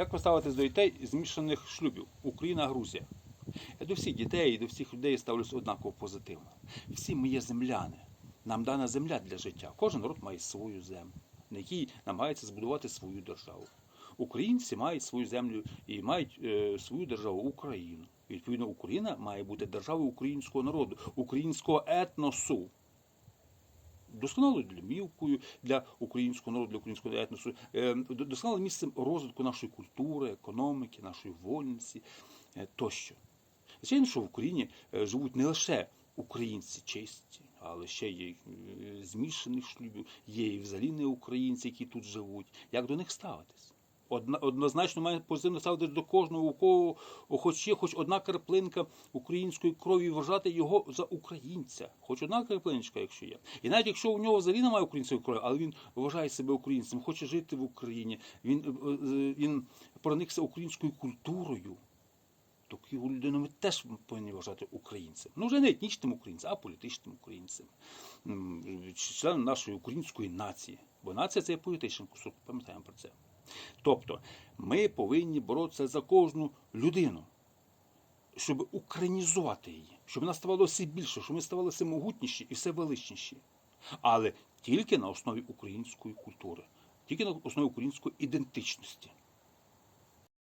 Як ви ставитесь до дітей змішаних шлюбів Україна, Грузія? Я до всіх дітей і до всіх людей ставлюсь однаково позитивно. Всі ми є земляни. Нам дана земля для життя. Кожен народ має свою землю, на якій намагається збудувати свою державу. Українці мають свою землю і мають е, свою державу Україну. І, відповідно, Україна має бути державою українського народу, українського етносу. Досконалою длімівкою для українського народу, для українського етносу, е, досконалим місцем розвитку нашої культури, економіки, нашої вольниці е, тощо. Звичайно, що в Україні е, живуть не лише українці чисті, але ще є змішаних шлюбів, є і взагалі не українці, які тут живуть. Як до них ставитись? Однозначно має позитивно ставитись до кожного, у кого хоч є хоч одна краплинка української крові, вважати його за українця. Хоч одна краплиночка, якщо є. І навіть якщо у нього взагалі немає української крові, але він вважає себе українцем, хоче жити в Україні, він, е, е, він проникся українською культурою. Таку людину ми теж повинні вважати українцем. Ну, вже не етнічним українцем, а політичним українцем, членом нашої української нації. Бо нація це є політичний кусок, пам'ятаємо про це. Тобто, ми повинні боротися за кожну людину, щоб українізувати її, щоб вона ставала все більше, щоб ми ставали все могутніші і все величніші. Але тільки на основі української культури, тільки на основі української ідентичності.